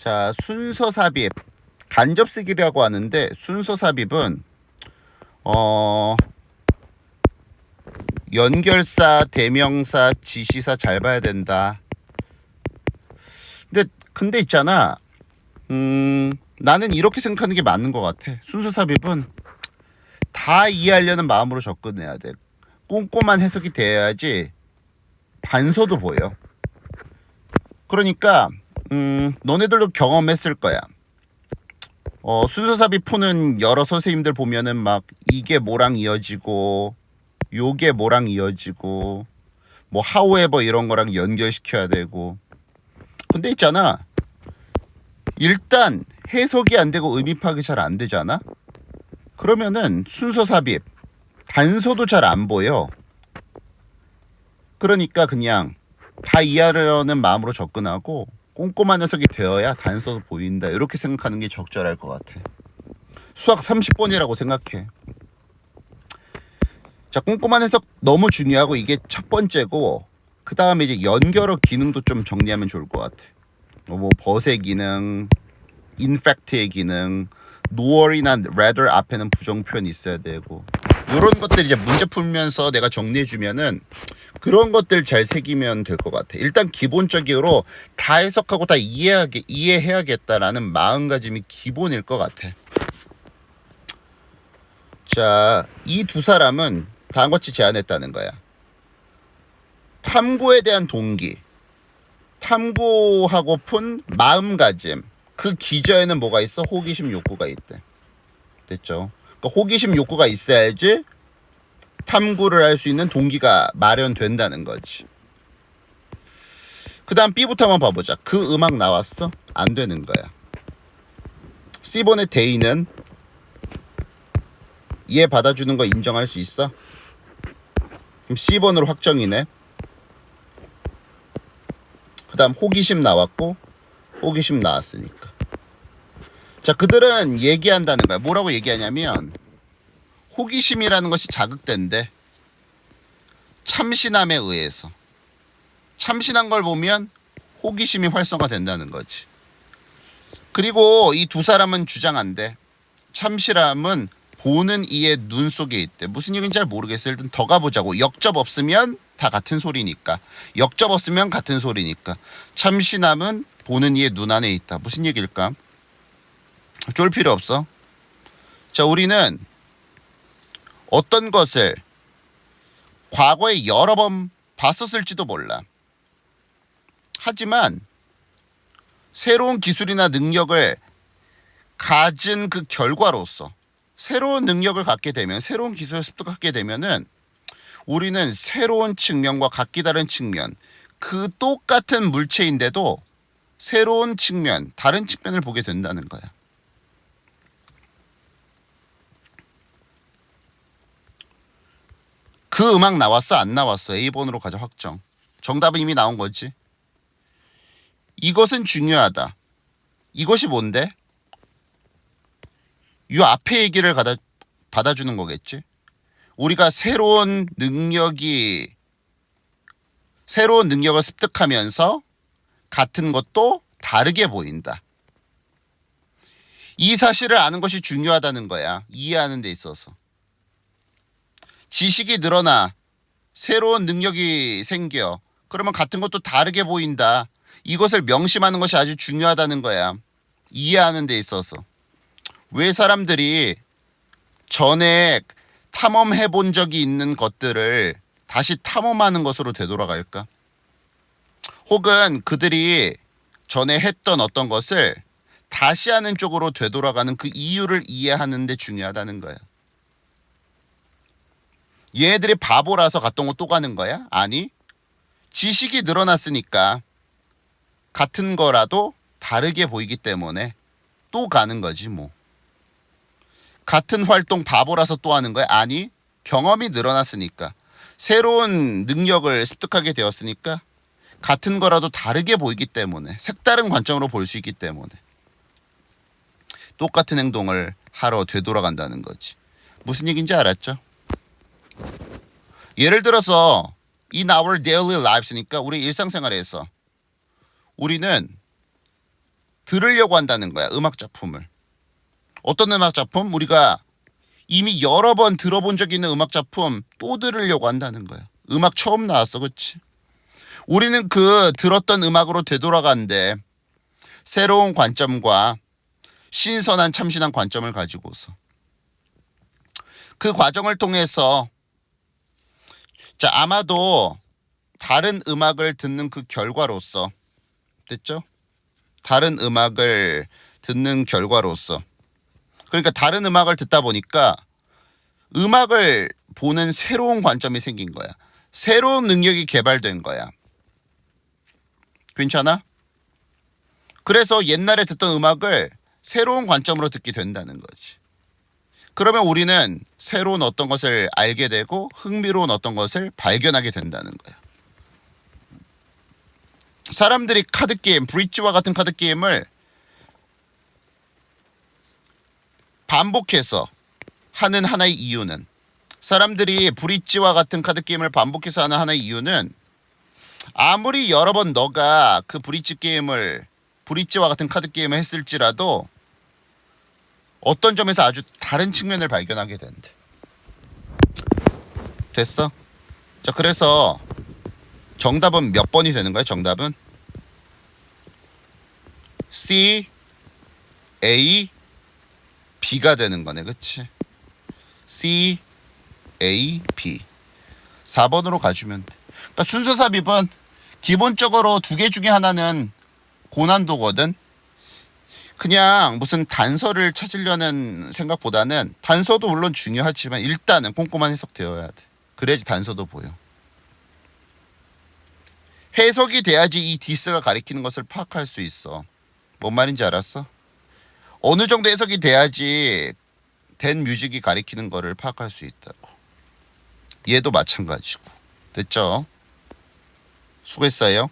자, 순서 삽입. 간접 쓰기라고 하는데 순서 삽입은 어 연결사, 대명사, 지시사 잘 봐야 된다. 근데 근데 있잖아. 음, 나는 이렇게 생각하는 게 맞는 것 같아. 순서 삽입은 다 이해하려는 마음으로 접근해야 돼. 꼼꼼한 해석이 돼야지 단서도 보여. 그러니까 음, 너네들도 경험했을 거야. 어, 순서삽입 푸는 여러 선생님들 보면은 막 이게 뭐랑 이어지고 요게 뭐랑 이어지고 뭐 however 이런 거랑 연결시켜야 되고. 근데 있잖아. 일단 해석이 안 되고 의미 파악이 잘 안 되잖아? 그러면은 순서 삽입 단서도 잘 안 보여. 그러니까 그냥 다 이해하려는 마음으로 접근하고 꼼꼼한 해석이 되어야 단서도 보인다. 이렇게 생각하는 게 적절할 것 같아. 수학 30번이라고 생각해. 자 꼼꼼한 해석 너무 중요하고 이게 첫 번째고 그 다음에 이제 연결어 기능도 좀 정리하면 좋을 것 같아. 어, 뭐 벗의 기능 인팩트의 기능 노얼이나 rather 앞에는 부정 표현이 있어야 되고 이런 것들 이제 문제 풀면서 내가 정리해 주면은 그런 것들 잘 새기면 될 것 같아. 일단 기본적으로 다 해석하고 다 이해하게 이해해야겠다라는 마음가짐이 기본일 것 같아. 자, 이 두 사람은 다음같이 제안했다는 거야. 탐구에 대한 동기, 탐구하고픈 마음가짐, 그 기저에는 뭐가 있어? 호기심 욕구가 있대. 됐죠? 그러니까 호기심 욕구가 있어야지 탐구를 할 수 있는 동기가 마련된다는 거지. 그 다음 B부터 한번 봐보자. 그 음악 나왔어? 안 되는 거야. C번의 데이는 얘 받아주는 거 인정할 수 있어? 그럼 C번으로 확정이네. 그 다음 호기심 나왔고 호기심 나왔으니까. 자, 그들은 얘기한다는 거야. 뭐라고 얘기하냐면 호기심이라는 것이 자극된대. 참신함에 의해서. 참신한 걸 보면 호기심이 활성화된다는 거지. 그리고 이 두 사람은 주장한대. 참신함은 보는 이의 눈 속에 있대. 무슨 얘기인지 잘 모르겠어. 일단 더 가보자고. 역접 없으면 다 같은 소리니까. 역접 없으면 같은 소리니까. 참신함은 보는 이의 눈 안에 있다. 무슨 얘기일까? 쫄 필요 없어. 자, 우리는 어떤 것을 과거에 여러 번 봤었을지도 몰라. 하지만 새로운 기술이나 능력을 가진 그 결과로서 새로운 능력을 갖게 되면 새로운 기술을 습득하게 되면은 우리는 새로운 측면과 각기 다른 측면 그 똑같은 물체인데도 새로운 측면 다른 측면을 보게 된다는 거야. 그 음악 나왔어 안 나왔어? A번으로 가자 확정. 정답은 이미 나온 거지. 이것은 중요하다. 이것이 뭔데? 이 앞에 얘기를 받아, 받아주는 거겠지? 우리가 새로운 능력이 새로운 능력을 습득하면서 같은 것도 다르게 보인다. 이 사실을 아는 것이 중요하다는 거야. 이해하는 데 있어서 지식이 늘어나 새로운 능력이 생겨 그러면 같은 것도 다르게 보인다. 이것을 명심하는 것이 아주 중요하다는 거야. 이해하는 데 있어서. 왜 사람들이 전에 탐험해 본 적이 있는 것들을 다시 탐험하는 것으로 되돌아갈까? 혹은 그들이 전에 했던 어떤 것을 다시 하는 쪽으로 되돌아가는 그 이유를 이해하는 데 중요하다는 거야. 얘네들이 바보라서 갔던 곳또 가는 거야? 아니. 지식이 늘어났으니까 같은 거라도 다르게 보이기 때문에 또 가는 거지 뭐. 같은 활동 바보라서 또 하는 거야? 아니. 경험이 늘어났으니까 새로운 능력을 습득하게 되었으니까 같은 거라도 다르게 보이기 때문에 색다른 관점으로 볼 수 있기 때문에 똑같은 행동을 하러 되돌아간다는 거지. 무슨 얘기인지 알았죠? 예를 들어서 in our daily lives니까 우리 일상생활에서 우리는 들으려고 한다는 거야. 음악 작품을. 어떤 음악 작품? 우리가 이미 여러 번 들어본 적 있는 음악 작품 또 들으려고 한다는 거야. 음악 처음 나왔어. 그치? 우리는 그 들었던 음악으로 되돌아간데 새로운 관점과 신선한 참신한 관점을 가지고서 그 과정을 통해서 자 아마도 다른 음악을 듣는 그 결과로서 됐죠? 다른 음악을 듣는 결과로서 그러니까 다른 음악을 듣다 보니까 음악을 보는 새로운 관점이 생긴 거야. 새로운 능력이 개발된 거야. 괜찮아? 그래서 옛날에 듣던 음악을 새로운 관점으로 듣게 된다는 거지. 그러면 우리는 새로운 어떤 것을 알게 되고 흥미로운 어떤 것을 발견하게 된다는 거야. 사람들이 카드 게임, 브릿지와 같은 카드 게임을 반복해서 하는 하나의 이유는 사람들이 브릿지와 같은 카드 게임을 반복해서 하는 하나의 이유는 아무리 여러 번 너가 그 브릿지 게임을 브릿지와 같은 카드 게임을 했을지라도 어떤 점에서 아주 다른 측면을 발견하게 된대. 됐어? 자, 그래서 정답은 몇 번이 되는 거야? 정답은 C, A, B가 되는 거네, 그치? C, A, B. 4번으로 가주면 돼. 그러니까 순서 삽입은 기본적으로 두 개 중에 하나는 고난도거든. 그냥 무슨 단서를 찾으려는 생각보다는 단서도 물론 중요하지만 일단은 꼼꼼한 해석되어야 돼. 그래야지 단서도 보여. 해석이 돼야지 이 디스가 가리키는 것을 파악할 수 있어. 뭔 말인지 알았어? 어느 정도 해석이 돼야지 된 뮤직이 가리키는 거를 파악할 수 있다고. 얘도 마찬가지고. 됐죠? 수고했어요.